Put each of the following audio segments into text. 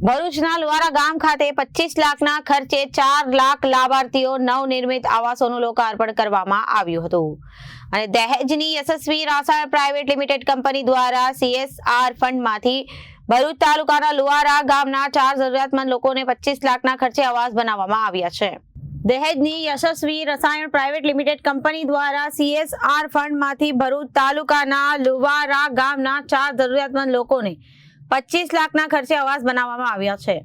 ભરૂચના લુવારા ગામ ખાતે પચીસ લાખના ખર્ચે ચાર લાખ લાભાર્થીઓ નવનિર્મિત આવાસોનું લોકાર્પણ કરવામાં આવ્યું હતું. અને દહેજની Yashasvi Rasayan private limited company દ્વારા સીએસઆર ફંડમાંથી ભરૂચ તાલુકાના લુવારા ગામના ચાર જરૂરિયાતમંદ લોકોને પચીસ લાખના ખર્ચે આવાસ બનાવવામાં આવ્યા છે. દહેજની Yashasvi Rasayan private limited company દ્વારા સીએસઆર ફંડમાંથી ભરૂચ તાલુકાના લુવારા ગામના ચાર જરૂરિયાતમંદ લોકોને પચીસ લાખના ખર્ચે આવાસ બનાવવામાં આવ્યા છે.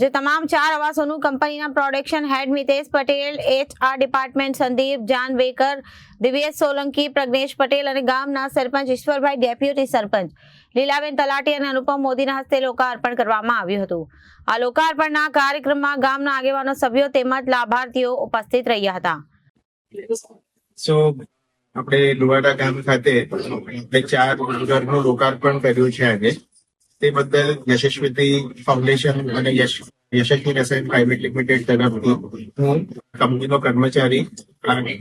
જે તમામ ચાર આવાસોનું કંપનીના production head Mitesh Patel HR department Sandeep Janvekar, Divyesh Solanki, Pragnesh Patel અને ગામના સરપંચ ઈશ્વરભાઈ ડેપ્યુટી સરપંચ લીલાબેન તલાટી અને અનુપમ મોદીના હસ્તે લોકાર્પણ કરવામાં આવ્યું હતું. આ લોકાર્પણના કાર્યક્રમમાં ગામના આગેવાનો, સભ્યો તેમજ લાભાર્થીઓ ઉપસ્થિત રહ્યા હતા. આપણે લુવાડા ગામ ખાતે આપણે ચાર ઘરનું લોકાર્પણ કર્યું છે આજે. તે બદલ યશસ્વી ફાઉન્ડેશન અને યશ, યશસ્વી રસાયણ પ્રાઇવેટ લિમિટેડ તરફથી. હું કંપનીનો કર્મચારી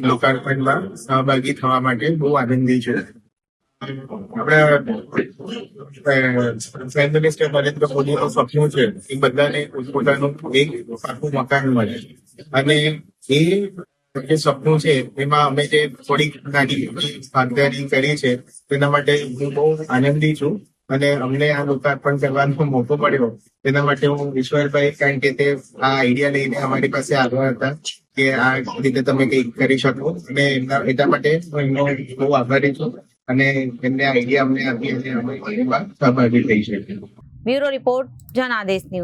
લોકાર્પણમાં સહભાગી થવા માટે બહુ આનંદી છું. આપણા પ્રાઇમ મિનિસ્ટર નરેન્દ્ર મોદીનું સપનું છે એ બધાને પોતાનું એક મકાન મળે. અને એ જે સપનું છે, એમાં અમે જે થોડીક નાની ભાગીદારી કરી છે, તેના માટે હું બહુ આનંદી છું. અને અમને આ લોકાર્પણ કરવાનો મોકો મળ્યો. તેના માટે હું ઈશ્વરભાઈ કારણ કે તે આ આઈડિયા લઈને અમારી પાસે આવ્યા હતા કે આ રીતે તમે કંઈક કરી શકો. અને એમના એટલા માટે હું એમનો બહુ આભારી છું. અને એમને આઈડિયા અમને આપી અને અમે સહભાગી થઈ શકીએ બ્યુરો રિપોર્ટ જનાદેશ ન્યૂઝ.